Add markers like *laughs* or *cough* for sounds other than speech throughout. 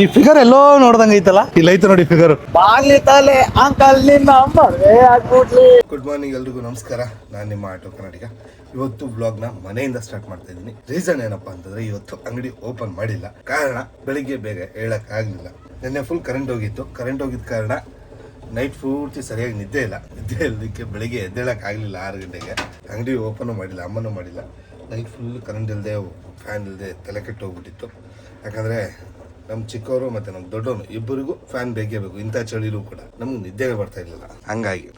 ಈ ಫಿಗರ್ ಎಲ್ಲೋ ನೋಡ್ದಂಗ ಐತಲ್ಲ? ಇಲ್ಲ ಐತೆ ನೋಡಿ ಫಿಗರ್ ಬಾಗ್ಲಿ ತಾಲೆ ಅಂಕಲ್ ನಿನ್ನ ಮದುವೆ ಆಗ್ಬಿಡ್ಲಿ. ಗುಡ್ ಮಾರ್ನಿಂಗ್ ಎಲ್ರಿಗೂ ನಮಸ್ಕಾರ. ನಾನು ನಿಮ್ಮ ಆಟೋ ಕರ್ನಾಟಕ ಇವತ್ತು ಬ್ಲಾಗ್ನ ಮನೆಯಿಂದ ಸ್ಟಾರ್ಟ್ ಮಾಡ್ತಾ ಇದ್ದೀನಿ. ರೀಸನ್ ಏನಪ್ಪಾ ಅಂತಂದ್ರೆ ಇವತ್ತು ಅಂಗಡಿ ಓಪನ್ ಮಾಡಿಲ್ಲ. ಕಾರಣ ಬೆಳಿಗ್ಗೆ ಬೇಗ ಹೇಳಕ್ ಆಗ್ಲಿಲ್ಲ. ನಿನ್ನೆ ಫುಲ್ ಕರೆಂಟ್ ಹೋಗಿತ್ತು. ಕರೆಂಟ್ ಹೋಗಿದ ಕಾರಣ ನೈಟ್ ಪೂರ್ತಿ ಸರಿಯಾಗಿ ನಿದ್ದೆ ಇಲ್ಲ. ನಿದ್ದೆ ಇಲ್ಲದಕ್ಕೆ ಬೆಳಿಗ್ಗೆ ಎದ್ದೇಳಕ್ ಆಗ್ಲಿಲ್ಲ ಆರು ಗಂಟೆಗೆ. ಅಂಗಡಿ ಓಪನ್ ಮಾಡಿಲ್ಲ ಅಮ್ಮನೂ ಮಾಡಿಲ್ಲ. ನೈಟ್ ಫುಲ್ ಕರೆಂಟ್ ಇಲ್ಲದೆ ಫ್ಯಾನ್ ಇಲ್ಲದೆ ತಲೆ ಕೆಟ್ಟು ಹೋಗ್ಬಿಟ್ಟಿತ್ತು. ಯಾಕಂದ್ರೆ ನಮ್ಮ ಚಿಕ್ಕವರು ಮತ್ತೆ ನಮ್ಮ ದೊಡ್ಡವನು ಇಬ್ಬರಿಗೂ ಫ್ಯಾನ್ ಬೇಕೇ ಬೇಕು. ಇಂಥ ಚಳಿಲೂ ಕೂಡ ನಮ್ಗೆ ನಿದ್ದೆಗೆ ಬರ್ತಾ ಇರಲಿಲ್ಲ. ಹಂಗಾಗಿ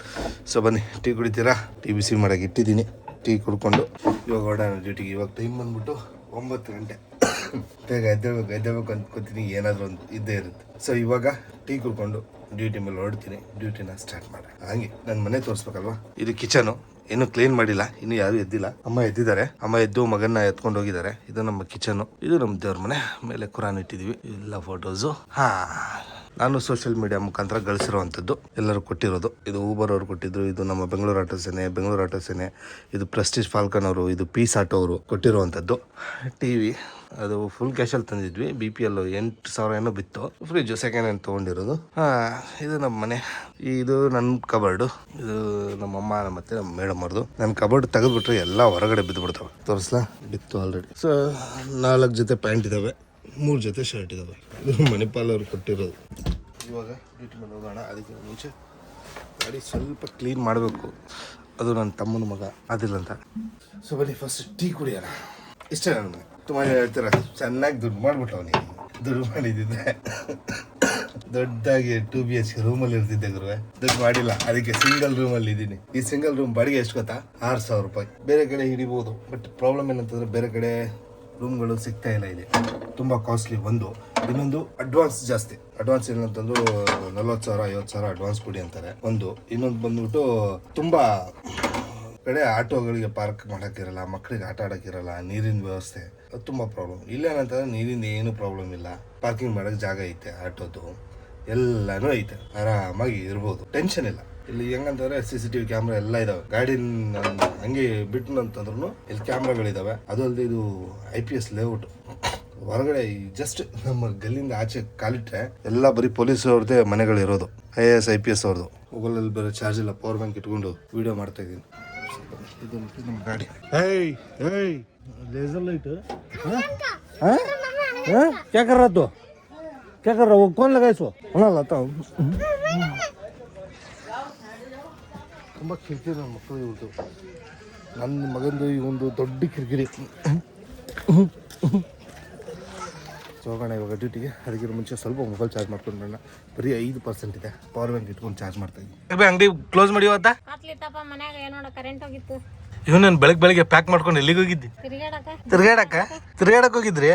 ಸೊ ಬನ್ನಿ, ಟೀ ಕುಡಿತೀರಾ? ಟೀ ಬಿಸಿ ಮಾಡಕ್ಕೆ ಇಟ್ಟಿದ್ದೀನಿ. ಟೀ ಕುಡ್ಕೊಂಡು ಇವಾಗ ಹೊರಡೋಣ ಡ್ಯೂಟಿಗೆ ಇವಾಗ ಟೈಮ್ ಬಂದ್ಬಿಟ್ಟು ಒಂಬತ್ತು ಗಂಟೆ. *coughs* ಬೇಗ ಎದ್ದೇಳ್ಬೇಕು ಎದ್ದೇಳ್ಬೇಕು ಕೂತೀನಿ ಏನಾದರೂ ಒಂದು ಇದ್ದೇ ಇರುತ್ತೆ. ಸೊ ಇವಾಗ ಟೀ ಕುಡ್ಕೊಂಡು ಡ್ಯೂಟಿ ಮೇಲೆ ಹೊರಡ್ತೀನಿ. ಡ್ಯೂಟಿನ ಸ್ಟಾರ್ಟ್ ಮಾಡಿ ಹಂಗೆ ನನ್ನ ಮನೆ ತೋರಿಸ್ಬೇಕಲ್ವಾ? ಇದು ಕಿಚನು ಇನ್ನು ಕ್ಲೀನ್ ಮಾಡಿಲ್ಲ. ಇನ್ನು ಯಾರು ಎದ್ದಿಲ್ಲ. ಅಮ್ಮ ಎದ್ದಿದ್ದಾರೆ. ಅಮ್ಮ ಎದ್ದು ಮಗನ್ನ ಎತ್ಕೊಂಡು ಹೋಗಿದ್ದಾರೆ. ಇದು ನಮ್ಮ ಕಿಚನ್ ಇದು ನಮ್ಮ ದೇವ್ರ ಮನೆ. ಮೇಲೆ ಕುರಾನ್ ಇಟ್ಟಿದೀವಿ. ಎಲ್ಲ ಫೋಟೋಸು ಹಾ, ನಾನು ಸೋಷಿಯಲ್ ಮೀಡಿಯಾ ಮುಖಾಂತರ ಗಳಿಸಿರುವಂಥದ್ದು. ಎಲ್ಲರೂ ಕೊಟ್ಟಿರೋದು. ಇದು ಊಬರ್ ಅವರು ಕೊಟ್ಟಿದ್ರು. ಇದು ನಮ್ಮ ಬೆಂಗಳೂರು ಆಟೋ ಸೇನೆ ಬೆಂಗಳೂರು ಆಟೋ ಸೇನೆ. ಇದು ಪ್ರೆಸ್ಟೀಜ್ ಫಾಲ್ಕನ್ ಅವರು, ಇದು ಪೀಸ್ ಆಟೋ ಅವರು ಕೊಟ್ಟಿರುವಂಥದ್ದು. ಟಿ ವಿ ಅದು ಫುಲ್ ಕ್ಯಾಶಲ್ಲಿ ತಂದಿದ್ವಿ. ಬಿ ಪಿ ಎಲ್ ಎಂಟು ಸಾವಿರ ಏನೋ ಬಿತ್ತು. ಫ್ರಿಜ್ ಸೆಕೆಂಡ್ ಹ್ಯಾಂಡ್ ತೊಗೊಂಡಿರೋದು. ಹಾಂ ಇದು ನಮ್ಮ ಮನೆ. ಇದು ನನ್ನ ಕಬರ್ಡು ಇದು ನಮ್ಮಮ್ಮ ಮತ್ತೆ ನಮ್ಮ ಮೇಡಮ್ ಅವ್ರದ್ದು ನನ್ನ ಕಬರ್ಡ್ ತೆಗೆದ್ಬಿಟ್ರೆ ಎಲ್ಲ ಹೊರಗಡೆ ಬಿದ್ದು ಬಿಡ್ತಾವೆ ತೋರಿಸ್ಲಾ? ಬಿತ್ತು ಆಲ್ರೆಡಿ ಸೊ ನಾಲ್ಕು ಜೊತೆ ಪ್ಯಾಂಟ್ ಇದಾವೆ. ಮೂರು ಜೊತೆ ಶರ್ಟ್ ಇದಾವೆ. ಇದು ಮಣಿಪಾಲ್ ಅವ್ರು ಕೊಟ್ಟಿರೋದು. ಇವಾಗ ಡ್ಯೂಟಿ ಹೋಗೋಣ. ಅದಕ್ಕೆ ಮುಂಚೆ ಗಾಡಿ ಸ್ವಲ್ಪ ಕ್ಲೀನ್ ಮಾಡಬೇಕು. ಅದು ನನ್ನ ತಮ್ಮನ ಮಗ. ಅದಿಲ್ಲ ಅಂತ. ಸೊ ಬನ್ನಿ ಫಸ್ಟ್ ಟೀ ಕುಡಿಯೋಣ. ಇಷ್ಟೇ ನನಗೆ ತುಂಬ ಹೇಳ್ತೀರ? ಚೆನ್ನಾಗಿ ದುಡ್ಡು ಮಾಡ್ಬಿಟ್ಟು ನೀನು ದುಡ್ಡು ಮಾಡಿದ್ದಿದ್ದೆ. ದೊಡ್ಡದಾಗಿ ಟೂ ಬಿ ಎಚ್ ರೂಮಲ್ಲಿ ಇರ್ತಿದ್ದೆ ಗುರುವೆ. ದುಡ್ಡು ಮಾಡಿಲ್ಲ. ಅದಕ್ಕೆ ಸಿಂಗಲ್ ರೂಮಲ್ಲಿ ಇದ್ದೀನಿ. ಈ ಸಿಂಗಲ್ ರೂಮ್ ಬಾಡಿಗೆ ಎಷ್ಟು ಗೊತ್ತಾ? ಆರು ಸಾವಿರ ರೂಪಾಯಿ. ಬೇರೆ ಕಡೆ ಹಿಡಿಬೋದು. ಬಟ್ ಪ್ರಾಬ್ಲಮ್ ಏನಂತಂದ್ರೆ ಬೇರೆ ಕಡೆ ರೂಮ್ಗಳು ಸಿಗ್ತಾ ಇಲ್ಲ ಇಲ್ಲಿ. ತುಂಬ ಕಾಸ್ಟ್ಲಿ ಒಂದು. ಇನ್ನೊಂದು ಅಡ್ವಾನ್ಸ್ ಜಾಸ್ತಿ. ಅಡ್ವಾನ್ಸ್ ಏನಂತಂದ್ರು ನಲ್ವತ್ತು ಸಾವಿರ, ಐವತ್ತು ಸಾವಿರ ಅಡ್ವಾನ್ಸ್ ಕೊಡಿ ಅಂತಾರೆ. ಒಂದು. ಇನ್ನೊಂದು ಬಂದ್ಬಿಟ್ಟು ತುಂಬ ಕಡೆ ಆಟೋಗಳಿಗೆ ಪಾರ್ಕ್ ಮಾಡೋಕ್ಕಿರಲ್ಲ ಮಕ್ಕಳಿಗೆ ಆಟ ಆಡೋಕ್ಕಿರಲ್ಲ ನೀರಿನ ವ್ಯವಸ್ಥೆ. ಅದು ತುಂಬ ಪ್ರಾಬ್ಲಮ್ ಇಲ್ಲೇನಂತಂದ್ರೆ ನೀರಿಂದ ಏನು ಪ್ರಾಬ್ಲಮ್ ಇಲ್ಲ. ಪಾರ್ಕಿಂಗ್ ಮಾಡೋಕ್ಕೆ ಜಾಗ ಐತೆ ಆಟೋದು. ಎಲ್ಲಾನು ಐತೆ. ಆರಾಮಾಗಿ ಇರ್ಬೋದು. ಟೆನ್ಷನ್ ಇಲ್ಲ. ಇಲ್ಲಿ ಹೆಂಗಂತಂದ್ರೆ ಸಿ ಸಿ ಟಿವಿ ಕ್ಯಾಮ್ರಾ ಎಲ್ಲ ಇದಾವೆ. ಗಾಡಿನ ಹಂಗೆ ಬಿಟ್ಟು ಅಂತಂದ್ರು ಇಲ್ಲಿ ಕ್ಯಾಮ್ರಾಗಳಿದಾವೆ ಅದು ಅಲ್ಲದೆ ಇದು ಐ ಪಿ ಎಸ್ ಲೇಔಟ್ ಹೊರಗಡೆ ಜಸ್ಟ್ ನಮ್ಮ ಗಲ್ಲಿಂದ ಆಚೆ ಕಾಲಿಟ್ರೆ ಎಲ್ಲ ಬರೀ ಪೊಲೀಸ್ ಅವ್ರದ್ದೇ ಮನೆಗಳಿರೋದು I A S I P S ಅವ್ರದ್ದು. ಮೊಬೈಲಲ್ಲಿ ಬೇರೆ ಚಾರ್ಜ್ ಇಲ್ಲ ಪವರ್ ಬ್ಯಾಂಕ್ ಇಟ್ಕೊಂಡು ವಿಡಿಯೋ ಮಾಡ್ತಾ ಇದ್ದೀನಿ. ನಮ್ಮ ಗಾಡಿ. ಏಯ್ ಏಯ್ ಲೇಸರ್ ಲೈಟ್ ಯಾಕರದ್ದು ક્યાં કરો કોણ લગાવીશું હમણાં લાતા ತುಂಬ ಕಿರಿಕಿರಿ ನನ್ನ ಮಕ್ಕಳು ಇವತ್ತು ನನ್ನ ಮಗಂದು ಒಂದು ದೊಡ್ಡ ಕಿರಿಕಿರಿ. ಹೋಗೋಣ ಇವಾಗ ಡ್ಯೂಟಿಗೆ ಅದಕ್ಕಿಂತ ಮುಂಚೆ ಸ್ವಲ್ಪ ಮೊಬೈಲ್ ಚಾರ್ಜ್ ಮಾಡ್ಕೊಂಡು ಬರೋಣ. ಬರೀ ಐದು ಪರ್ಸೆಂಟ್ ಇದೆ. ಪವರ್ ಬ್ಯಾಂಕ್ ಇಟ್ಕೊಂಡು ಚಾರ್ಜ್ ಮಾಡ್ತಾ ಇದ್ದೀನಿ. ಅಂಗಡಿ ಕ್ಲೋಸ್ ಮಾಡಿ ಹೋಗಿತ್ತು. ಇವ್ ನಾನು ಬೆಳಗ್ಗೆ ಬೆಳಗ್ಗೆ ಪ್ಯಾಕ್ ಮಾಡ್ಕೊಂಡು ಎಲ್ಲಿಗೆ ಹೋಗಿದ್ದಿ? ತಿರ್ಗಾಡಕ ತಿರ್ಗಾಡಕ್ಕೆ ಹೋಗಿದ್ರಿ?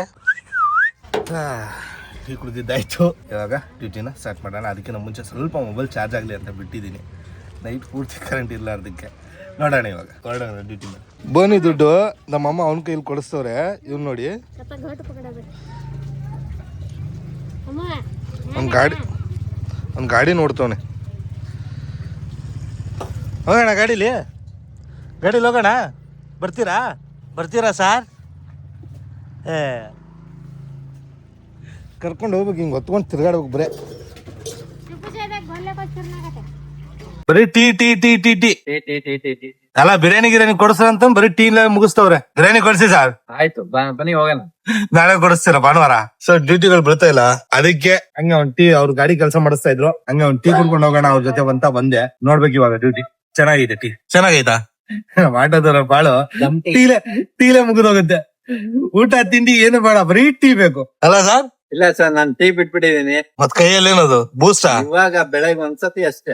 ಟೀ ಕುಡಿದಿದ್ದಾಯ್ತು. ಇವಾಗ ಡ್ಯೂಟಿನ ಸ್ಟಾರ್ಟ್ ಮಾಡೋಣ. ಅದಕ್ಕಿಂತ ಮುಂಚೆ ಸ್ವಲ್ಪ ಮೊಬೈಲ್ ಚಾರ್ಜ್ ಆಗಲಿ ಅಂತ ಬಿಟ್ಟಿದ್ದೀನಿ. ನೈಟ್ ಪೂರ್ತಿ ಕರೆಂಟ್ ಇಲ್ಲ ಅದಕ್ಕೆ ನೋಡೋಣ ಇವಾಗ. ಹೊರಡೋಣ ಡ್ಯೂಟಿ ಮೇಲೆ ಬೋನಿ ದುಡ್ಡು. ನಮ್ಮಮ್ಮ ಅವನ ಕೈಲಿ ಕೊಡಿಸ್ತವ್ರೆ. ಇವ್ನು ನೋಡಿ. ಅವ್ನ ಗಾಡಿ ಅವ್ನ ಗಾಡಿ ನೋಡ್ತವನೆ. ಹೋಗೋಣ ಗಾಡೀಲಿ? ಗಾಡೀಲಿ ಹೋಗೋಣ? ಬರ್ತೀರಾ? ಬರ್ತೀರಾ ಸಾರ್? ಏ ಕರ್ಕೊಂಡು ಹೋಗ್ಬೇಕು ಹಿಂಗೆ ಹೊತ್ಕೊಂಡು ತಿರ್ಗಾಡ್ಬೇಕು ಬರೇ. ಬರೀ tea tea tea tea tea. ಅಲ್ಲ ಬಿರಿಯಾನಿ ಗಿರಿಯಾನಿ ಕೊಡಿಸ್ರ ಅಂತ ಬರೀ ಟೀ ಮುಗಿಸ್ತವ್ರೆ. ಬಿರಿಯಾನಿ ಕೊಡಿಸಿ ಸರ್. ಆಯ್ತು ಬ- ಬನ್ನಿ ಹೋಗೋಣ. ನಾಳೆ ಕೊಡಿಸ್ತೀರ ಭಾನುವಾರ? ಸೊ ಡ್ಯೂಟಿಗಳು ಬೀಳ್ತಾ ಇಲ್ಲ. ಅದಕ್ಕೆ ಹಂಗ ಒಂದ್ ಟೀ ಅವ್ರ ಗಾಡಿ ಕೆಲಸ ಮಾಡಿಸ್ತಾ ಇದ್ರು. ಹಂಗ ಒಂದ್ ಟೀ ಕುಡ್ಕೊಂಡು ಹೋಗೋಣ ಅವ್ರ ಜೊತೆ ಬಂತ ಬಂದೆ. ನೋಡ್ಬೇಕು ಇವಾಗ ಡ್ಯೂಟಿ ಚೆನ್ನಾಗಿದೆ ಟೀ. ಚೆನ್ನಾಗೈತಾ? *laughs* ಮಾಡೋದ್ರ ಬಾಳು. ಟೀಲೆ ಟೀಲೆ ಮುಗಿದೋಗುತ್ತೆ. ಊಟ ತಿಂಡಿ ಏನು ಬೇಡ ಬರೀ ಟೀ ಬೇಕು. ಅಲ್ಲ ಸರ್ ಇಲ್ಲ ಸರ್ ನಾನ್ ಟೀ ಬಿಟ್ಬಿಟ್ಟಿದೀನಿ ಮತ್ ಕೈಯಲ್ಲಿ ಏನದು ಬೂಸ್ಟಾ ಇವಾಗ ಬೆಳಗ್ಗೆ ಒಂದ್ಸತಿ ಅಷ್ಟೇ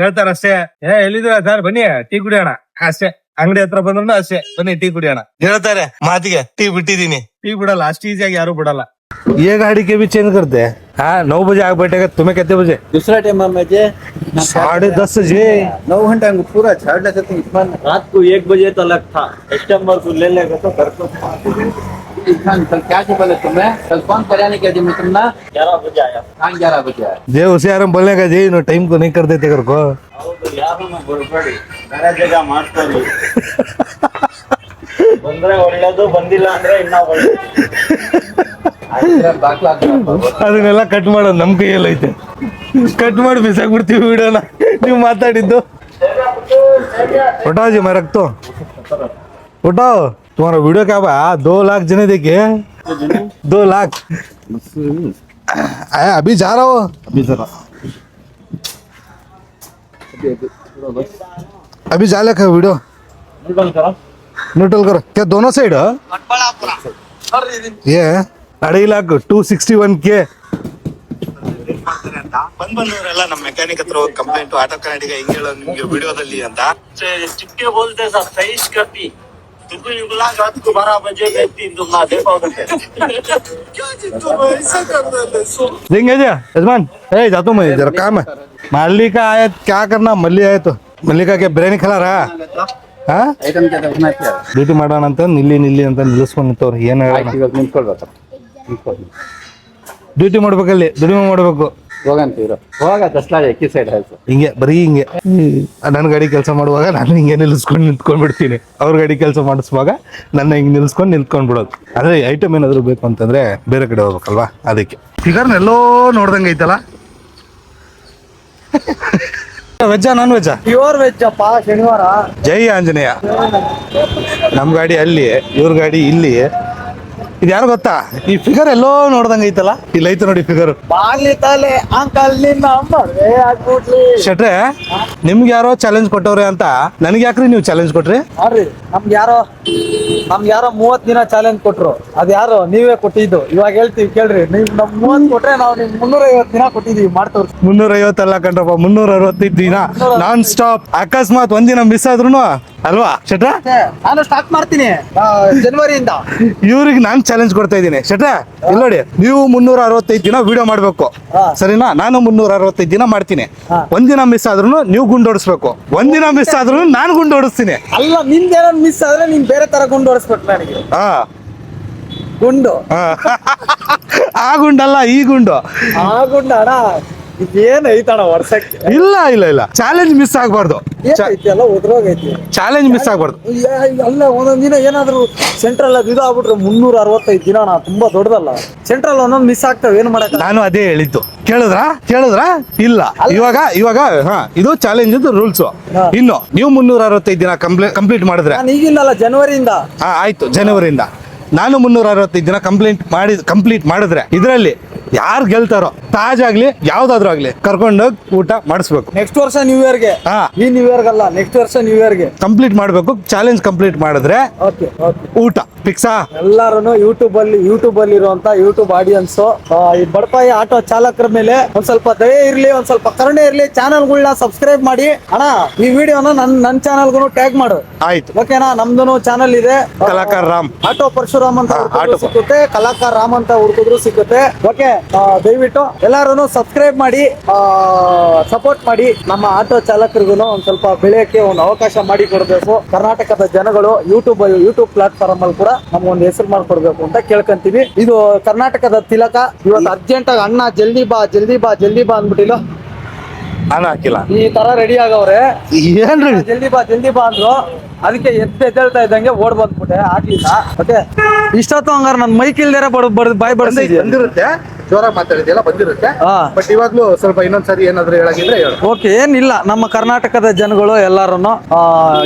ಹೇಳ್ತಾರ ಅಷ್ಟೇ ಏ ಎಲ್ಲಿದ್ರ ಸರ್ ಬನ್ನಿ ಟೀ ಕುಡಿಯೋಣ ಅಷ್ಟೇ ಅಂಗಡಿ ಹತ್ರ ಬಂದ್ರು ಅಷ್ಟೇ ಬನ್ನಿ ಟೀ ಕುಡಿಯೋಣ ಹೇಳ್ತಾರೆ ಮಾತಿಗೆ ಟೀ ಬಿಟ್ಟಿದೀನಿ ಟೀ ಬಿಡಲ್ಲ ಅಷ್ಟು ಈಸಿಯಾಗಿ ಯಾರು ಬಿಡಲ್ಲ ये गाड़ी के भी चेंज करते हैं हाँ नौ बजे आग बैठेगा तुम्हें कितने बजे दूसरा टाइम मुझे साढ़े दस बजे नौ घंटा हमको पूरा छाड़ लेते थे इरफान रात को एक बजे तक था कस्टमर को ले लेगा तो घर को इरफान कल क्या की बोले तुम्हें कल कौन कराने के दिन में तुमने ग्यारह बजे आया हाँ ग्यारह बजे आए जे उसे यार हम बोलने का जी नो टाइम को नहीं कर देते घर को ಹೌದು ಯಾರನ್ನ ಬರ್ಬೇಡಿ ಬೇರೆ ಜಾಗ ಮಾಡ್ಕೊಳ್ಳಿ ಬಂದ್ರೆ ಒಳ್ಳೇದು ಬಂದಿಲ್ಲ ಅಂದ್ರೆ ಇನ್ನ ಒಳ್ಳೇದು ಅದನ್ನೆಲ್ಲ ಕಟ್ ಮಾಡೋದು ನಮ್ಮ ಕೈಯಲ್ಲಿ ಐತೆ ಕಟ್ ಮಾಡಿ ಬಿಸಾಕ್ಬಿಡ್ತೀವಿ ವಿಡಿಯೋನ ನೀವು ಮಾತಾಡಿದ್ದು उठाओ जी मैं रखता हूँ उठाओ तुम्हारा वीडियो क्या हुआ दो लाख जने देखे दो लाख आया अभी जा रहा हो अभी जरा अभी जा का वीडियो न्यूट्रल करो क्या दोनों साइड ये अढ़ाई लाख टू सिक्सटी वन के ಬಂದ್ ಬಂದವರೆಲ್ಲ ನಮ್ಮ ಮೆಕ್ಯಾನಿಕ್ ಹತ್ರ ಹೋಗಿ ಕಂಪ್ಲೇಂಟ್ ಆಟೋ ಕನ್ನಡಿಗ ಹಿಂಗ್ ಹೇಳೋದು ನಿಮ್ಗೆ ವಿಡಿಯೋದಲ್ಲಿ ಅಂತ चिपके बोलते सब सही करती तुमको युगला रात को बारह बजे भेजती तुम ना दे पाओगे देंगे जी यजमान ए जाता हूँ मैं जरा काम है मल्लिका आया क्या करना मल्ली आया तो मल्लिका के बिरयानी खिला रहा ಹಾ ಐಟಮ್ ಜೊತೆ ಉಣ್ಣಕ್ಕೆ ಡ್ಯೂಟಿ ಮಾಡೋಣ ಅಂತ ನಿಲ್ಲಿ ನಿಲ್ಲಿ ಅಂತ ನಿಲ್ಲಿಸ್ಕೊಂಡು ನಿಂತವ್ರು ಏನು ಹೇಳೋಣ ಆಯ್ತು ಇವಾಗ ನಿಂತ್ಕೊಳ್ಬೇಕು ನಿಂತ್ಕೊಳ್ಳಿ ಡ್ಯೂಟಿ ಮಾಡ್ಬೇಕಲ್ಲಿ ದುಡಿಮೆ ಮಾಡ್ಬೇಕು ಹೋಗ ಸೈಡ್ ಆಯ್ತು ಹಿಂಗೆ ಬರೀ ಹಿಂಗೆ. ನನ್ನ ಗಾಡಿ ಕೆಲಸ ಮಾಡುವಾಗ ನಾನು ಹಿಂಗೆ ನಿಲ್ಸ್ಕೊಂಡು ನಿಂತ್ಕೊಂಡ್ ಬಿಡ್ತೀನಿ. ಅವ್ರ ಗಾಡಿ ಕೆಲಸ ಮಾಡಿಸುವಾಗ ನನ್ನ ಹಿಂಗೆ ನಿಲ್ಸ್ಕೊಂಡು ನಿಂತ್ಕೊಂಡ್ ಬಿಡೋದು. ಅದೇ ಐಟಮ್ ಏನಾದ್ರು ಬೇಕು ಅಂತಂದ್ರೆ ಬೇರೆ ಕಡೆ ಹೋಗ್ಬೇಕಲ್ವಾ? ಅದಕ್ಕೆ. ಫಿಗರ್ನೆಲ್ಲೋ ನೋಡ್ದಂಗ ಐತಲ್ಲ? *laughs* ವೆಜ್ಜಾ ನಾನ್ ವೆಜ್ಜಾ ಪ್ಯೂರ್ ವೆಜ್ ಅಪ್ಪ ಶನಿವಾರ. ಜೈ ಆಂಜನೇಯ. ನಮ್ಮ ಗಾಡಿ ಅಲ್ಲಿ ಇವ್ರ ಗಾಡಿ ಇಲ್ಲಿ ಇದು ಯಾರು ಗೊತ್ತಾ? ಈ ಫಿಗರ್ ಎಲ್ಲೋ ನೋಡ್ದಂಗ ಐತಲ್ಲ? ಇಲ್ಲಿ ಐತೆ ನೋಡಿ ಫಿಗರ್ ಶೆಟ್ರೆ ನಿಮ್ಗೆ ಯಾರೋ ಚಾಲೆಂಜ್ ಕೊಟ್ಟವ್ರೆ ಅಂತ? ನನಗೆ ಯಾಕ್ರಿ ನೀವು ಚಾಲೆಂಜ್ ಕೊಟ್ರಿ? ನಮ್ಗೆ ಯಾರೋ ನಮ್ಗೆ ಯಾರೋ ಮೂವತ್ ದಿನ ಚಾಲೆಂಜ್ ಕೊಟ್ರು. ಅದ್ ಯಾರು? ನೀವೇ ಕೊಟ್ಟಿದ್ದು. ಇವಾಗ ಹೇಳ್ತೀವಿ ಕೇಳ್ರಿ. ನೀವ್ ನಮ್ ಮೂವತ್ ಕೊಟ್ರೆ ನಾವು ನಿಮ್ ಮುನ್ನೂರ ಐವತ್ ದಿನ ಕೊಟ್ಟಿದೀವಿ ಮಾಡ್ತವ್ರಿ. ಮುನ್ನೂರ ಐವತ್ತಲ್ಲ ಕಣ್ರಪ್ಪ ಮುನ್ನೂರ ಅರವತ್ತೈದು ದಿನ ನಾನ್ ಸ್ಟಾಪ್ ಅಕಸ್ಮಾತ್ ಒಂದಿನ ಮಿಸ್ ಆದ್ರೂ ಅಲ್ವಾ? ಶೆಟ್ರ? ನಾನು ಸ್ಟಾರ್ಟ್ ಮಾಡ್ತೀನಿ ಜನವರಿಯಿಂದ ಇವ್ರಿಗೆ ನಾನ್ ಚಾಲೆಂಜ್ ಕೊಡ್ತಾ ಇದ್ದೀನಿ. ಶೆಟ್ರ ಇಲ್ಲಿ ನೋಡಿ ನೀವು ಮುನ್ನೂರ ಅರವತ್ತೈದು ದಿನ ವಿಡಿಯೋ ಮಾಡ್ಬೇಕು. ಸರಿನಾ? ನಾನು ಮುನ್ನೂರ ಅರವತ್ತೈದು ದಿನ ಮಾಡ್ತೀನಿ. ಒಂದಿನ ಮಿಸ್ ಆದ್ರೂ ನೀವು ಗುಂಡೋಡಿಸ್ಬೇಕು. ಒಂದಿನ ಮಿಸ್ ಆದ್ರೂ ನಾನು ಗುಂಡೋಡಿಸ್ತೀನಿ. ಅಲ್ಲ ನಿಂದೇನ ಮಿಸ್ ಆದ್ರೆ ನೀನ್ ಬೇರೆ ತರ ಗುಂಡು ಹೊಡಿಸ್ಬೇಕು ನನಗೆ. ಹಾ ಗುಂಡು. ಆ. ಗುಂಡಲ್ಲ ಈ ಗುಂಡು. ಆ ಗುಂಡ ಅಣ್ಣ ಐತಣ್ಣ ವರ್ಷಕ್ಕೆ? ಇಲ್ಲ ಇಲ್ಲ ಇಲ್ಲ. ಚಾಲೆಂಜ್ ಮಿಸ್ ಆಗ್ಬಾರ್ದು. ಏನೈತಿ ಎಲ್ಲ ಉದ್ರೋಗೈತಿ ಚಾಲೆಂಜ್ ಮಿಸ್ ಆಗ್ಬಾರ್ದು. ಅಲ್ಲ ಒಂದೊಂದ್ ದಿನ ಏನಾದ್ರು ಸೆಂಟ್ರಲ್ ಅದು ಇದು ಆಗ್ಬಿಟ್ರೆ ಮುನ್ನೂರ ಅರವತ್ತೈದು ದಿನ ನಾ ತುಂಬಾ ದೊಡ್ಡದಲ್ಲ. ಸೆಂಟ್ರಲ್ ಒಂದೊಂದು ಮಿಸ್ ಆಗ್ತಾವೆ ಏನ್ ಮಾಡಕ್ ನಾನು ಅದೇ ಹೇಳಿದ್ದು. ಕೇಳಿದ್ರ? ಕೇಳಿದ್ರ? ಇಲ್ಲ. ಇವಾಗ ಇವಾಗ ಹಾ ಇದು ಚಾಲೆಂಜ್ ರೂಲ್ಸ್ ಇನ್ನು ನೀವು ಮುನ್ನೂರ ಅರವತ್ತೈದು ದಿನ ಕಂಪ್ಲೀಟ್ ಕಂಪ್ಲೀಟ್ ಮಾಡಿದ್ರೆ. ನಾನು ಈಗಿಂದಲ್ಲ ಜನವರಿಯಿಂದ. ಹಾ ಆಯ್ತು ಜನವರಿಯಿಂದ. ನಾನು ಮುನ್ನೂರ ಅರವತ್ತೈದು ದಿನ ಕಂಪ್ಲೇಂಟ್ ಮಾಡಿ ಕಂಪ್ಲೀಟ್ ಮಾಡಿದ್ರೆ ಇದರಲ್ಲಿ ಯಾರು ಗೆಲ್ತಾರೋ ತಾಜ್ ಆಗ್ಲಿ ಯಾವ್ದಾದ್ರು ಆಗ್ಲಿ ಕರ್ಕೊಂಡೋಗಿ ಊಟ ಮಾಡಿಸ್ಬೇಕು. ನೆಕ್ಸ್ಟ್ ವರ್ಷ ನ್ಯೂ ಇಯರ್ಗೆ ಹಾ. ಈ ನ್ಯೂ ಇಯರ್ ಅಲ್ಲ ನೆಕ್ಸ್ಟ್ ವರ್ಷ ನ್ಯೂ ಇಯರ್ಗೆ. ಕಂಪ್ಲೀಟ್ ಮಾಡಬೇಕು ಚಾಲೆಂಜ್ ಕಂಪ್ಲೀಟ್ ಮಾಡಿದ್ರೆ ಓಕೆ ಓಕೆ ಊಟ ಫಿಕ್ಸಾ ಎಲ್ಲಾರು ಯೂಟ್ಯೂಬ್ ಅಲ್ಲಿ ಯೂಟ್ಯೂಬ್ ಅಲ್ಲಿ ಇರುವಂತ ಯೂಟ್ಯೂಬ್ ಆಡಿಯನ್ಸ್ ಈ ಬಡಪಾಯಿ ಆಟೋ ಚಾಲಕರ ಮೇಲೆ ಒಂದ್ ಸ್ವಲ್ಪ ದಯೆ ಇರ್ಲಿ ಒಂದ್ ಸ್ವಲ್ಪ ಕರುಣೆ ಇರ್ಲಿ ಚಾನಲ್ಗಳನ್ನ ಸಬ್ಸ್ಕ್ರೈಬ್ ಮಾಡಿ. ಅಣ್ಣ ಈ ವಿಡಿಯೋನ ನನ್ ನನ್ ಚಾನಲ್ಗೂ ಟ್ಯಾಗ್ ಮಾಡು. ಆಯ್ತು. ಓಕೆನಾ ನಮ್ದು ಚಾನಲ್ ಇದೆ. ಕಲಾಕಾರ ರಾಮ್. ಆಟೋ ಪರಶುರಾಮ್ ಅಂತ ಹುಡುಕಿದ್ರು ಸಿಕ್ಕುತ್ತೆ ಕಲಾಕಾರ ರಾಮ್ ಅಂತ ಹುಡುಕಿದ್ರು ಸಿಕ್ಕುತ್ತೆ. ಓಕೆ ದಯವಿಟ್ಟು ಎಲ್ಲಾರು ಸಬ್ಸ್ಕ್ರೈಬ್ ಮಾಡಿ ಸಪೋರ್ಟ್ ಮಾಡಿ ನಮ್ಮ ಆಟೋ ಚಾಲಕರಿಗೂ ಒಂದ್ ಸ್ವಲ್ಪ ಬೆಳೆಯಕ್ಕೆ ಒಂದು ಅವಕಾಶ ಮಾಡಿ ಕೊಡಬೇಕು. ಕರ್ನಾಟಕದ ಜನಗಳು ಯೂಟ್ಯೂಬ್ ಯೂಟ್ಯೂಬ್ ಪ್ಲಾಟ್ಫಾರ್ಮ್ ಅಲ್ಲಿ ಕೂಡ ನಮ್ಗೆ ಒಂದು ಹೆಸರು ಮಾಡ್ಕೊಡ್ಬೇಕು ಅಂತ ಕೇಳ್ಕೊಂತೀವಿ. ಇದು ಕರ್ನಾಟಕದ ತಿಲಕ. ಇವತ್ತು ಅರ್ಜೆಂಟ್ ಆಗಿ ಅಣ್ಣ ಜಲ್ದಿ ಬಾ ಜಲ್ದಿ ಬಾ ಜಲ್ದಿ ಬಾ ಅಂದ್ಬಿಟ್ಟಿಲ್ಲ. ನಾನು ಹಾಕಿಲ್ಲ. ಈ ತರ ರೆಡಿ ಆಗವ್ರೆ. ಏನ್ರಿ? ಜಲ್ದಿ ಬಾ ಜಲ್ದಿ ಬಾ ಅಂದ್ರು. ಅದಕ್ಕೆ ಎದ್ದು ಎದ್ದೇಳ್ತಾ ಇದ್ದಂಗೆ ಓಡ್ ಬಂದ್ಬಿಟ್ಟೆ ಆಗ್ಲಿಲ್ಲ. ಓಕೆ ಇಷ್ಟೊತ್ತು ಹಂಗಾರ ನನ್ ಮೈಕ್ ಇಲ್ದೇನೆ ಬಡ ಬಡ ಬಾಯ್ ಬಡಿಸಿದ್ಯಾ ಬಂದಿರುತ್ತೆ. ಜೋರಾಗಿ ಮಾತಾಡಿದ್ಯಲ್ಲ ಬಂದಿರುತ್ತೆ. ಹಾ. ಬಟ್ ಇವಾಗ್ಲೂ ಸ್ವಲ್ಪ ಇನ್ನೊಂದ್ಸರಿ ಏನಾದ್ರು ಹೇಳಾಗಿದ್ರೆ ಹೇಳು. ಓಕೆ ಏನಿಲ್ಲ. ನಮ್ಮ ಕರ್ನಾಟಕದ ಜನಗಳು ಎಲ್ಲಾರು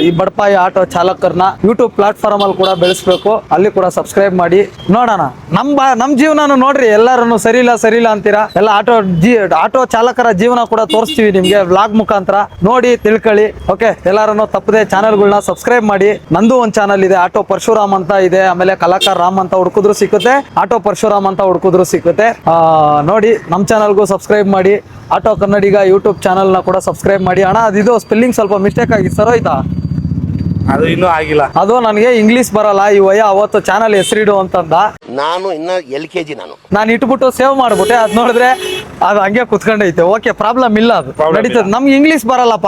ಈ ಬಡಪಾಯಿ ಆಟೋ ಚಾಲಕರನ್ನ ಯೂಟ್ಯೂಬ್ ಪ್ಲಾಟ್ಫಾರ್ಮ್ ಅಲ್ಲಿ ಕೂಡ ಬೆಳೆಸ್ಬೇಕು. ಅಲ್ಲಿ ಕೂಡ ಸಬ್ಸ್ಕ್ರೈಬ್ ಮಾಡಿ. ನೋಡೋಣ. ನಮ್ ಬಾ ನಮ್ ಜೀವನ ನೋಡ್ರಿ ಎಲ್ಲಾರು ಸರಿ ಇಲ್ಲ ಸರಿ ಇಲ್ಲ ಅಂತೀರಾ? ಎಲ್ಲ ಆಟೋ ಜೀ ಆಟೋ ಚಾಲಕರ ಜೀವನ ಕೂಡ ತೋರಿಸ್ತೀವಿ ನಿಮ್ಗೆ ವ್ಲಾಗ್ ಮುಖಾಂತರ. ನೋಡಿ ತಿಳ್ಕೊಳ್ಳಿ. ಓಕೆ ಎಲ್ಲಾರು ತಪ್ಪದೆ ಚಾನಲ್ಗಳನ್ನ ಸಬ್ಸ್ಕ್ರೈಬ್ ಮಾಡಿ. ನಂದು ಒಂದು ಚಾನಲ್ ಇದೆ ಆಟೋ ಪರಶುರಾಮ್ ಅಂತ ಇದೆ. ಆಮೇಲೆ ಕಲಾಕಾರ ರಾಮ್ ಅಂತ ಹುಡುಕಿದ್ರು ಸಿಕ್ಕುತ್ತೆ. ಆಟೋ ಪರಶುರಾಮ್ ಅಂತ ಹುಡುಕಿದ್ರು ಸಿಕ್ಕುತ್ತೆ. ಆ, ನೋಡಿ ನಮ್ಮ ಚಾನಲ್ಗೂ ಸಬ್ಸ್ಕ್ರೈಬ್ ಮಾಡಿ. ಆಟೋ ಕನ್ನಡಿಗ ಯೂಟ್ಯೂಬ್ ಚಾನಲ್ನ ಕೂಡ ಸಬ್ಸ್ಕ್ರೈಬ್ ಮಾಡಿ. ಅಣ್ಣ ಅದಿದು ಸ್ಪೆಲ್ಲಿಂಗ್ ಸ್ವಲ್ಪ ಮಿಸ್ಟೇಕ್ ಆಗಿತ್ತು ಸರ್ ಆಯ್ತಾ ಅದು ಇನ್ನೂ ಆಗಿಲ್ಲ. ಅದು ನನಗೆ ಇಂಗ್ಲೀಷ್ ಬರಲ್ಲ. ಈ ವಯ ಅವತ್ತು ಚಾನಲ್ ಹೆಸರಿಡು ಅಂತಂದ. ನಾನು ಇನ್ನ ಎಲ್ ಕೆ ಜಿ ನಾನು. ನಾನು ಇಟ್ಬಿಟ್ಟು ಸೇವ್ ಮಾಡ್ಬಿಟ್ಟೆ. ಅದ್ ನೋಡಿದ್ರೆ ಅದು ಹಂಗೆ ಕುತ್ಕೊಂಡೈತೆ. ಓಕೆ ಪ್ರಾಬ್ಲಮ್ ಇಲ್ಲ ಅದು. ನಡೀತದೆ. ನಮ್ಗೆ ಇಂಗ್ಲೀಷ್ ಬರಲ್ಲಪ್ಪ.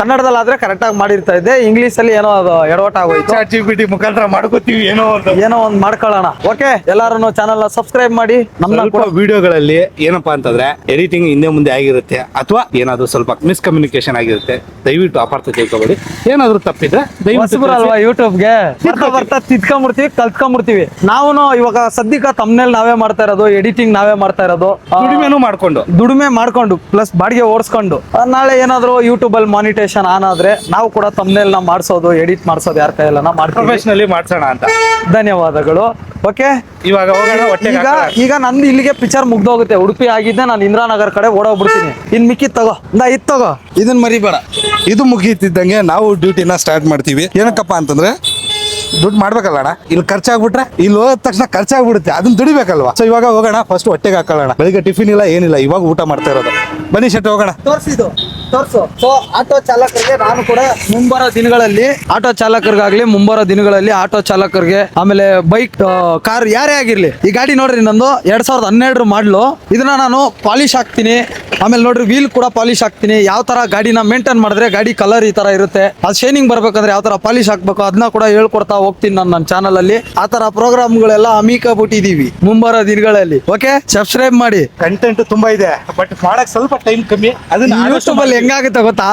ಕನ್ನಡದಲ್ಲಾದ್ರೆ ಕರೆಕ್ಟ್ ಆಗಿ ಮಾಡಿರ್ತಾ ಇದ್ದೆ. ಇಂಗ್ಲಿಷ್ ಅಲ್ಲಿ ಏನೋ ಅದು ಎಡವಟ್ ಆಗೋಯ್ತು. ಚಾಟ್ ಮುಖಾಂತರ ಮಾಡ್ಕೋತೀವಿ ಏನೋ ಒಂದು. ಏನೋ ಒಂದ್ ಮಾಡ್ಕೊಳ್ಳೋಣ. ಓಕೆ ಎಲ್ಲಾರು ಚಾನಲ್ ಸಬ್ಸ್ಕ್ರೈಬ್ ಮಾಡಿ. ನಮ್ಮ ಕೂಡ ವಿಡಿಯೋಗಳಲ್ಲಿ ಏನಪ್ಪಾ ಅಂತಂದ್ರೆ ಎಡಿಟಿಂಗ್ ಹಿಂದೆ ಮುಂದೆ ಆಗಿರುತ್ತೆ ಅಥವಾ ಏನಾದ್ರು ಸ್ವಲ್ಪ ಮಿಸ್ಕಮ್ಯುನಿಕೇಶನ್ ಆಗಿರುತ್ತೆ ದಯವಿಟ್ಟು ಅಪಾರ್ಥ ತಿಳ್ಕೊಬೇಡಿ. ಏನಾದ್ರು ತಪ್ಪಿದ್ರೆ ದಯವಿಟ್ಟು ಅಲ್ವಾ ಯೂಟ್ಯೂಬ್ಗೆ ಬರ್ತಾ ಬರ್ತಾ ತಿದ್ಕೊಂಡ್ಬಿಡ್ತೀವಿ ಕಲ್ತ್ಕೊಂಡ್ಬಿಡ್ತೀವಿ ನಾವು ಇವಾಗ ಸದ್ಯಕ್ಕೆ ತಮ್ಮನೇಲಿ ನಾವೇ ಮಾಡ್ತಾ ಇರೋದು ಎಡಿಟಿಂಗ್ ನಾವೇ ಮಾಡ್ತಾ ಇರೋದು. ದುಡಿಮೆನೂ ಮಾಡ್ಕೊಂಡು. ದುಡಿಮೆ ಮಾಡ್ಕೊಂಡು ಪ್ಲಸ್ ಬಾಡಿಗೆ ಓಡಿಸ್ಕೊಂಡು. ನಾಳೆ ಏನಾದ್ರು ಯೂಟ್ಯೂಬ್ ಅಲ್ಲಿ ಮಾನಿಟೇಷನ್ ಆನ್ ಆದ್ರೆ ನಾವು ಕೂಡ ತಮ್ಮನೇಲ್ ಮಾಡಿಸೋದು ಮಾಡ್ಸೋದು ಎಡಿಟ್ ಮಾಡಿಸೋದು ಯಾರ ಕೈಯಲ್ಲ ಮಾಡ್ತೀವಿ. ಪ್ರೊಫೆಷನಲಿ ಮಾಡ್ಸೋಣ ಅಂತ. ಧನ್ಯವಾದಗಳು. ಓಕೆ ಇವಾಗ ಹೋಗೋಣ ಹೊಟ್ಟೆ ಈಗ ಈಗ ನಂದು ಇಲ್ಲಿಗೆ ಪಿಕ್ಚರ್ ಮುಗ್ದೋಗುತ್ತೆ. ಉಡುಪಿ ಆಗಿದ್ದೆ ನಾನು ಇಂದಿರಾನಗರ ಕಡೆ ಓಡೋಗ್ಬಿಡ್ತೀನಿ ಇನ್ ಮಿಕ್ಕಿದ್ ತಗೋ. ನಾ ಇದ್ ತಗೋ. ಇದನ್ ಮರಿಬೇಡ. ಇದು ಮುಗೀತಿದ್ದಂಗೆ ನಾವು ಡ್ಯೂಟಿನ ಸ್ಟಾರ್ಟ್ ಮಾಡ್ತೀವಿ. ಏನಕ್ಕಪ್ಪ ಅಂತಂದ್ರೆ ದುಡ್ಡು ಮಾಡ್ಬೇಕಲ್ಲ ಅಣ್ಣ ಇಲ್ಲಿ ಖರ್ಚಾಗ್ಬಿಟ್ರೆ ಇಲ್ಲಿ ಹೋದ ತಕ್ಷಣ ಖರ್ಚಾಗ್ಬಿಡುತ್ತೆ. ಅದನ್ನ ದುಡಿಬೇಕಲ್ವಾ? ಸೊ ಇವಾಗ ಹೋಗೋಣ. ಫಸ್ಟ್ ಹೊಟ್ಟೆಗೆ ಹಾಕೊಳ್ಳೋಣ. ಬೆಳಿಗ್ಗೆ ಟಿಫಿನ್ ಇಲ್ಲ ಏನಿಲ್ಲ. ಇವಾಗ ಊಟ ಮಾಡ್ತಾ ಇರೋದು. ಬನ್ನಿ ಶೆಟ್ಟಿ ಹೋಗೋಣ. ತೋರ್ಸಿದು ತೋರ್ಸು. ಸೊ ಆಟೋ ಚಾಲಕರಿಗೆ ನಾನು ಕೂಡ ಮುಂಬರೋ ದಿನಗಳಲ್ಲಿ ಆಟೋ ಚಾಲಕರಿಗಾಗ್ಲಿ ಮುಂಬರೋ ದಿನಗಳಲ್ಲಿ ಆಟೋ ಚಾಲಕರಿಗೆ, ಆಮೇಲೆ ಬೈಕ್ ಕಾರ್ ಯಾರೇ ಆಗಿರ್ಲಿ, ಈ ಗಾಡಿ ನೋಡ್ರಿ ನಂದು ಎರಡ್ ಸಾವಿರದ ಹನ್ನೆರಡರ ಮಾಡ್ಲು, ಇದನ್ನ ನಾನು ಪಾಲಿಶ್ ಹಾಕ್ತೀನಿ. ಆಮೇಲೆ ನೋಡ್ರಿ ವೀಲ್ ಕೂಡ ಪಾಲಿಶ್ ಹಾಕ್ತೀನಿ. ಯಾವ ತರ ಗಾಡಿನ ಮೇಂಟೈನ್ ಮಾಡಿದ್ರೆ ಗಾಡಿ ಕಲರ್ ಈ ತರ ಇರುತ್ತೆ. ಅದು ಶೈನಿಂಗ್ ಬರ್ಬೇಕಂದ್ರೆ ಯಾವ ತರ ಪಾಲಿಶ್ ಹಾಕ್ಬೇಕು ಅದನ್ನ ಕೂಡ ಹೇಳ್ಕೊಡ್ತಾ ಹೋಗ್ತೀನಿ ನಾನು ನನ್ನ ಚಾನಲ್ ಅಲ್ಲಿ. ಆ ತರ ಪ್ರೋಗ್ರಾಮ್ಗಳೆಲ್ಲ ಅಮೀಕ ಬಿಟ್ಟಿದೀವಿ ಮುಂಬರೋ ದಿನಗಳಲ್ಲಿ. ಓಕೆ ಸಬ್ಸ್ಕ್ರೈಬ್ ಮಾಡಿ. ಕಂಟೆಂಟ್ ತುಂಬಾ ಇದೆ. ಬಟ್ ಮಾಡಕ್ ಸ್ವಲ್ಪ ಟೈಮ್ ಕಮ್ಮಿ. ಅದನ್ನ ಯೂಟ್ಯೂಬ್ ಅಲ್ಲಿ ಹೆಂಗಾಗುತ್ತೆ ಗೊತ್ತಾ?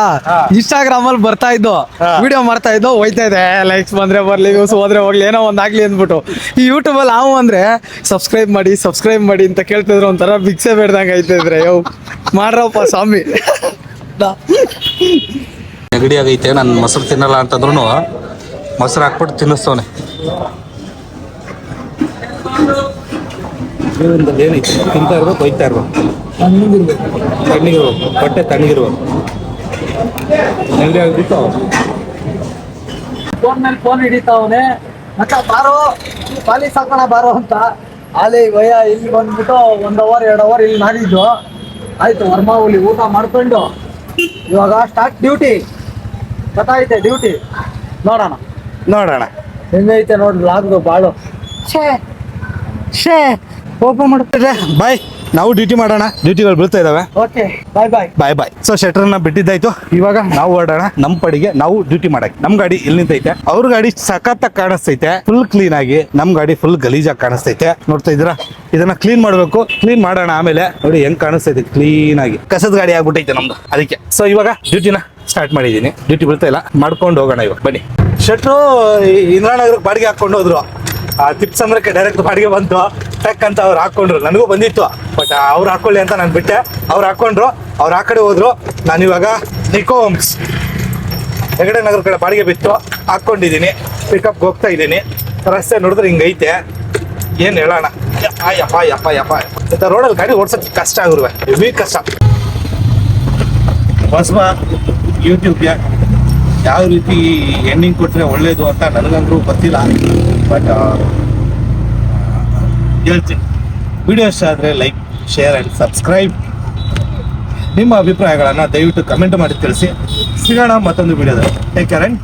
ಇನ್ಸ್ಟಾಗ್ರಾಮ್ ಅಲ್ಲಿ ಬರ್ತಾ ಇದ್ದು ವಿಡಿಯೋ ಮಾಡ್ತಾ ಇದ್ದು ಹೋಯ್ತಾ ಇದೆ. ಲೈಕ್ಸ್ ಬಂದ್ರೆ ಬರ್ಲಿ ವ್ಯೂಸ್ ಹೋದ್ರೆ ಹೋಗ್ಲಿ ಏನೋ ಒಂದ್ ಆಗ್ಲಿ ಅಂದ್ಬಿಟ್ಟು. ಈ ಯೂಟ್ಯೂಬ್ ಅಲ್ಲಿ ನಾವು ಅಂದ್ರೆ ಸಬ್ಸ್ಕ್ರೈಬ್ ಮಾಡಿ ಸಬ್ಸ್ಕ್ರೈಬ್ ಮಾಡಿ ಅಂತ ಕೇಳ್ತಿದ್ರು ಒಂಥರ ಭಿಕ್ಷೆ ಬೇಡ್ದಂಗ ಐತಿದ್ರೆ ಯೋ. ಮಾಡ್ರಪ್ಪ ಸ್ವಾಮಿ. ನೆಗಡಿ ಆಗೈತೆ ನಾನು ಮೊಸರು ತಿನ್ನಲ್ಲ ಅಂತಂದ್ರು ಮೊಸರು ಹಾಕ್ಬಿಟ್ಟು ತಿನ್ನಿಸ್ತವನೆ. ಜೀವನದಲ್ಲಿ ಏನೈತೆ? ತಿಂತಾ ಇರ್ಬೇಕು ಒಯ್ತಾ ಇರ್ಬೇಕು. ತಣ್ಣಗಿರ್ಬೇಕು. ಬಟ್ಟೆ ತಣ್ಣಗಿರ್ಬೇಕು. ನೆಗಡಿ ಆಗ್ಬಿಟ್ಟು ಫೋನ್ ಮೇಲೆ ಫೋನ್ ಹಿಡಿತಾವನೆ. ಮತ್ತೆ ಬಾರೋ ಪಾಲಿ ಸಾಕೋಣ ಬಾರೋ ಅಂತ. ಅಲ್ಲಿ ಭಯ ಇಲ್ಲಿ ಬಂದ್ಬಿಟ್ಟು ಒಂದ್ ಅವರ್ ಎರಡು ಅವರ್ ಇಲ್ಲಿ ನಾಡಿದ್ದು ಆಯ್ತು ವರ್ಮಾವಳಿ ಊಟ ಮಾಡ್ಕೊಂಡು ಇವಾಗ ಸ್ಟಾರ್ಟ್ ಡ್ಯೂಟಿ ಗೊತ್ತಾಯ್ತೆ ಡ್ಯೂಟಿ ನೋಡೋಣ. ನೋಡೋಣ. ಹೆಂಗೈತೆ ನೋಡಿ ಲಾಗ್ದು ಬಾಳು. ಶೇ ಓಪನ್ ಮಾಡ್ತಿದ್ದೆ. ಬಾಯ್. ನಾವು ಡ್ಯೂಟಿ ಮಾಡೋಣ. ಡ್ಯೂಟಿಗಳು ಬೀಳ್ತಾ ಇದಾವೆ. Okay bye bye bye bye so ಶೆಟ್ರನ್ನ ಬಿಟ್ಟಿದ್ದಾಯ್ತು. ಇವಾಗ ನಾವು ಓಡೋಣ. ನಮ್ಮ ಪಡಿಗೆ ನಾವು ಡ್ಯೂಟಿ ಮಾಡಕ್ ನಮ್ ಗಾಡಿ ಇಲ್ಲಿ ನಿಂತೈತೆ ಅವ್ರ ಗಾಡಿ ಸಖತ್ತಾಗಿ ಕಾಣಿಸ್ತೈತೆ. ಫುಲ್ ಕ್ಲೀನ್ ಆಗಿ ನಮ್ ಗಾಡಿ ಫುಲ್ ಗಲೀಜಾಗಿ ಕಾಣಿಸ್ತೈತೆ. ನೋಡ್ತಾ ಇದ್ರ ಇದನ್ನ ಕ್ಲೀನ್ ಮಾಡ್ಬೇಕು. ಕ್ಲೀನ್ ಮಾಡೋಣ ಆಮೇಲೆ ನೋಡಿ ಹೆಂಗ್ ಕಾಣಿಸ್ತೈತೆ ಕ್ಲೀನ್ ಆಗಿ. ಕಸದ ಗಾಡಿ ಆಗ್ಬಿಟ್ಟೈತೆ ನಮ್ದು. ಅದಕ್ಕೆ. ಸೊ ಇವಾಗ ಡ್ಯೂಟಿನ ಸ್ಟಾರ್ಟ್ ಮಾಡಿದೀನಿ ಡ್ಯೂಟಿ ಬೀಳ್ತಾ ಇಲ್ಲ. ಮಾಡ್ಕೊಂಡು ಹೋಗೋಣ ಇವಾಗ. ಬನ್ನಿ. ಶೆಟ್ರು ಇಂದ್ರಾನಗರಕ್ಕೆ ಬಾಡಿಗೆ ಹಾಕೊಂಡು ಹೋದ್ರು. ಆ ಟಿಪ್ಸ್ ಅಂದ್ರೆ ಡೈರೆಕ್ಟ್ ಬಾಡಿಗೆ ಬಂತು. ಟಕ್ ಅಂತ ಅವ್ರು ಹಾಕೊಂಡ್ರು. ನನಗೂ ಬಂದಿತ್ತು. ಬಟ್ ಅವ್ರು ಹಾಕೊಳ್ಳಿ ಅಂತ ನಾನು ಬಿಟ್ಟೆ. ಅವ್ರು ಹಾಕೊಂಡ್ರು. ಅವ್ರು ಆ ಕಡೆ ಹೋದ್ರು. ನಾನು ಇವಾಗ ಹೋಮ್ಸ್ ಹೆಗಡೆ ನಗರ ಕಡೆ ಬಾಡಿಗೆ ಬಿತ್ತು. ಹಾಕ್ಕೊಂಡಿದ್ದೀನಿ. ಪಿಕಪ್ಗೆ ಹೋಗ್ತಾ ಇದ್ದೀನಿ. ರಸ್ತೆ ನೋಡಿದ್ರೆ ಹಿಂಗೈತೆ ಏನು ಹೇಳೋಣ? ಯಪ್ಪ ಯಪ್ಪ ಯಪ್ಪ ಯಪ್ಪ ಇಂಥ ರೋಡಲ್ಲಿ ಗಾಡಿ ಓಡ್ಸೋಕ್ಕೆ ಕಷ್ಟ ಆಗಿರುವೆ. ಹೆವಿ ಕಷ್ಟ. ಹೊಸಬ ಯೂಟ್ಯೂಬ್ಗೆ ಯಾವ ರೀತಿ ಎಂಡಿಂಗ್ ಕೊಟ್ಟರೆ ಒಳ್ಳೇದು ಅಂತ ನನಗಂದ್ರೂ ಗೊತ್ತಿಲ್ಲ. ಬಟ್ ಹೇಳ್ತೀನಿ. ವಿಡಿಯೋ ಇಷ್ಟ ಆದರೆ ಲೈಕ್ ಶೇರ್ ಆ್ಯಂಡ್ ಸಬ್ಸ್ಕ್ರೈಬ್ ನಿಮ್ಮ ಅಭಿಪ್ರಾಯಗಳನ್ನು ದಯವಿಟ್ಟು ಕಮೆಂಟ್ ಮಾಡಿ ತಿಳಿಸಿ. ಸಿಗೋಣ ಮತ್ತೊಂದು ವಿಡಿಯೋದಲ್ಲಿ ಟೇಕ್ ಕೇರ್ ಆ್ಯಂಡ್